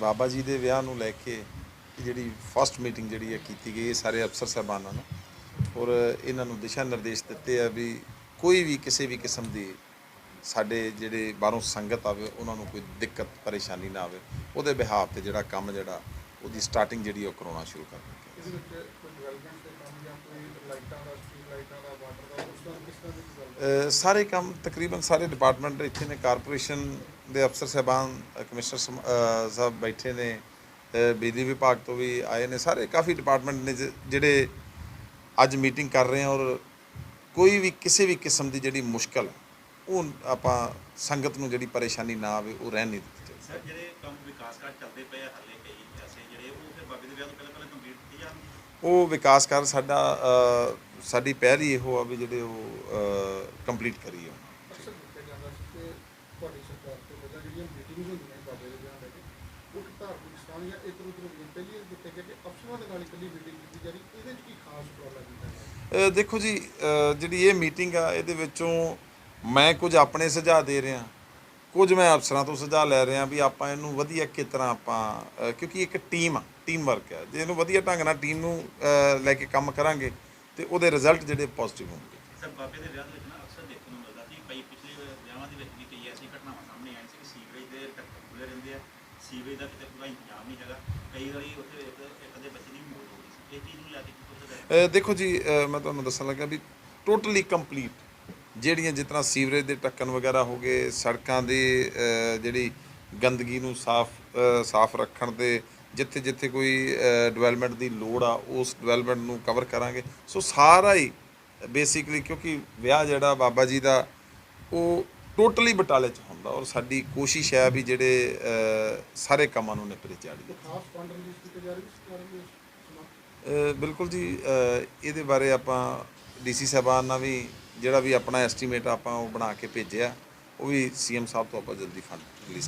ਬਾਬਾ ਜੀ ਦੇ ਵਿਆਹ ਨੂੰ ਲੈ ਕੇ ਜਿਹੜੀ ਫਸਟ ਮੀਟਿੰਗ ਜਿਹੜੀ ਹੈ ਕੀਤੀ ਗਈ ਸਾਰੇ ਅਫਸਰ ਸਾਹਿਬਾਨਾਂ ਨੂੰ। ਔਰ ਇਹਨਾਂ ਨੂੰ ਦਿਸ਼ਾ ਨਿਰਦੇਸ਼ ਦਿੱਤੇ ਆ ਵੀ ਕੋਈ ਵੀ ਕਿਸੇ ਵੀ ਕਿਸਮ ਦੀ ਸਾਡੇ ਜਿਹੜੇ ਬਾਹਰੋਂ ਸੰਗਤ ਆਵੇ ਉਹਨਾਂ ਨੂੰ ਕੋਈ ਦਿੱਕਤ ਪਰੇਸ਼ਾਨੀ ਨਾ ਆਵੇ। ਉਹਦੇ ਬਿਹਾਫ ਤੇ ਜਿਹੜਾ ਕੰਮ ਜਿਹੜਾ ਉਹਦੀ ਸਟਾਰਟਿੰਗ ਜਿਹੜੀ ਉਹ ਕਰਾਉਣਾ ਸ਼ੁਰੂ ਕਰ ਦਿੱਤੀ। ਸਾਰੇ ਕੰਮ ਤਕਰੀਬਨ ਸਾਰੇ ਡਿਪਾਰਟਮੈਂਟ ਇੱਥੇ ਨੇ ਕਾਰਪੋਰੇਸ਼ਨ ਦੇ ਅਫਸਰ ਸਾਹਿਬਾਨ ਕਮਿਸ਼ਨਰ ਸਾਹਿਬ ਬੈਠੇ ਨੇ ਬਿਜਲੀ ਵਿਭਾਗ ਤੋਂ ਵੀ ਆਏ ਨੇ ਸਾਰੇ ਕਾਫੀ ਡਿਪਾਰਟਮੈਂਟ ਨੇ ਜਿਹੜੇ ਅੱਜ ਮੀਟਿੰਗ ਕਰ ਰਹੇ ਆ ਔਰ ਕੋਈ ਵੀ ਕਿਸੇ ਵੀ ਕਿਸਮ ਦੀ ਜਿਹੜੀ ਮੁਸ਼ਕਲ ਉਹ ਆਪਾਂ ਸੰਗਤ ਨੂੰ ਜਿਹੜੀ ਪਰੇਸ਼ਾਨੀ ਨਾ ਆਵੇ ਉਹ ਰਹਿਣ ਨਹੀਂ ਦਿੱਤੀ ਸਰ ਜਿਹੜੇ ਕੰਮ ਵਿਕਾਸ ਕਾਰਜ ਚੱਲਦੇ ਪਏ ਆ ਹਾਲੇ ਕਈ ਐਸੇ ਜਿਹੜੇ ਉਹ ਫਿਰ ਬਾਬੇ ਦੇ ਵਿਆਹ ਤੋਂ ਪਹਿਲਾਂ ਪਹਿਲਾਂ ਕੰਪਲੀਟ ਕੀਤੇ ਜਾਣ ਉਹ ਵਿਕਾਸ ਕਾਰਜ ਸਾਡਾ ਸਾਡੀ ਪਹਿਲ ਹੀ ਇਹੋ ਆ ਵੀ ਜਿਹੜੇ ਉਹ ਕੰਪਲੀਟ ਕਰੀਏ। ਕਿ ਤੁਹਾਡੀ ਸਰਕਾਰ ਤੋਂ ਪਹਿਲਾਂ ਜਿਹੜੀਆਂ ਮੀਟਿੰਗਸ ਹੁੰਦੀਆਂ ਬਾਬੇ ਦੇ ਲੈ ਕੇ ਉਹ ਧਾਰਮਿਕ ਸਥਾਨ ਜਾਂ ਇੱਕ ਦੂਜੇ ਨੂੰ ਪਹਿਲੀ ਇਹ ਦਿੱਤੇ ਗਏ ਕਿ ਅਫਸਰਾਂ ਦੇ ਨਾਲ ਇਕੱਲੀ ਮੀਟਿੰਗ ਕੀਤੀ ਜਾ ਰਹੀ ਇਹਦੇ ਵਿੱਚ ਕੀ ਖਾਸ ਗਿਆ ਅ, ਦੇਖੋ ਜੀ ਜਿਹੜੀ ਇਹ ਮੀਟਿੰਗ ਆ ਇਹਦੇ ਵਿੱਚੋਂ ਮੈਂ ਕੁਝ ਆਪਣੇ ਸੁਝਾਅ ਦੇ ਰਿਹਾ ਕੁਝ ਮੈਂ ਅਫਸਰਾਂ ਤੋਂ ਸੁਝਾਅ ਲੈ ਰਿਹਾ ਵੀ ਆਪਾਂ ਇਹਨੂੰ ਵਧੀਆ ਕਿਸ ਤਰ੍ਹਾਂ ਆਪਾਂ ਕਿਉਂਕਿ ਇੱਕ ਟੀਮ ਆ ਟੀਮ ਵਰਕ ਆ ਜੇ ਇਹਨੂੰ ਵਧੀਆ ਢੰਗ ਨਾਲ ਟੀਮ ਨੂੰ ਲੈ ਕੇ ਕੰਮ ਕਰਾਂਗੇ ਤੇ ਉਹਦੇ ਰਿਜ਼ਲਟ ਜਿਹੜੇ ਪੋਜ਼ਿਟਿਵ ਹੋਣਗੇ। ਸਰ ਬਾਬੇ ਦੇ ਵਿਆਹ ਦੇ ਵਿੱਚ ਨਾ ਅਕਸਰ ਦੇਖਣ ਨੂੰ ਮਿਲਦਾ ਕਿ ਕਈ ਪਿਛਲੇ ਵਿਆਹਾਂ ਦੇ ਵਿੱਚ ਵੀ ਕਈ ਐਸੀ ਘਟਨਾਵਾਂ ਸਾਹਮਣੇ ਆਈਆਂ ਸੀ ਕਿ ਸੀਵਰੇਜ ਦੇ ਟੱਕਰ ਖੁੱਲੇ ਰਹਿੰਦੇ ਆ। ਸੀਵਰੇਜ ਦਾ ਕਿਤੇ ਪੂਰਾ ਇੰਤਜ਼ਾਮ ਨਹੀਂ ਹੈਗਾ। ਕਈ ਵਾਰੀ ਉੱਥੇ ਇੱਕ ਇੱਕ ਦੇ ਬੱਚੇ ਦੀ ਮੌਤ ਹੋ ਗਈ ਸੀ। ਇਹ ਚੀਜ਼ ਨੂੰ ਲੈ ਕੇ ਕੀ ਕੁਝ ਦੇਖੋ ਜੀ ਮੈਂ ਤੁਹਾਨੂੰ ਦੱਸਣ ਲੱਗਾ ਵੀ ਟੋਟਲੀ ਕੰਪਲੀਟ ਜਿਹੜੀਆਂ ਜਿਸ ਤਰ੍ਹਾਂ ਸੀਵਰੇਜ ਦੇ ਢੱਕਣ ਵਗੈਰਾ ਹੋ ਗਏ, ਸੜਕਾਂ ਦੇ ਜਿਹੜੀ ਗੰਦਗੀ ਨੂੰ ਸਾਫ਼ ਸਾਫ਼ ਰੱਖਣ ਤੇ ਜਿੱਥੇ ਜਿੱਥੇ ਕੋਈ ਡਿਵੈਲਪਮੈਂਟ ਦੀ ਲੋੜ ਆ, ਉਸ ਡਿਵੈਲਪਮੈਂਟ ਨੂੰ ਕਵਰ ਕਰਾਂਗੇ। ਸੋ ਸਾਰਾ ਹੀ ਬੇਸਿਕਲੀ ਕਿਉਂਕਿ ਵਿਆਹ ਜਿਹੜਾ ਬਾਬਾ ਜੀ ਦਾ ਉਹ ਟੋਟਲੀ ਬਟਾਲੇ ਚ ਹੁੰਦਾ ਔਰ ਸਾਡੀ ਕੋਸ਼ਿਸ਼ ਹੈ ਵੀ ਜਿਹੜੇ ਸਾਰੇ ਕੰਮਾਂ ਨੂੰ ਨਿਪਰੇ ਚਾੜੀਏ ਕੋਈ ਖਾਸ ਫੰਡ ਰਿਲੀਜ਼ ਕੀਤੇ ਜਾ ਰਹੇ ਬਿਲਕੁਲ ਜੀ ਇਹਦੇ ਬਾਰੇ ਆਪਾਂ ਡੀਸੀ ਸਾਹਿਬਾਨ ਨਾਲ ਵੀ ਜਿਹੜਾ ਵੀ ਆਪਣਾ ਐਸਟੀਮੇਟ ਆਪਾਂ ਉਹ ਬਣਾ ਕੇ ਭੇਜਿਆ ਉਹ ਵੀ ਸੀਐਮ ਸਾਹਿਬ ਤੋਂ ਆਪਾਂ ਜਲਦੀ ਫੰਡ ਰਿਲੀਜ਼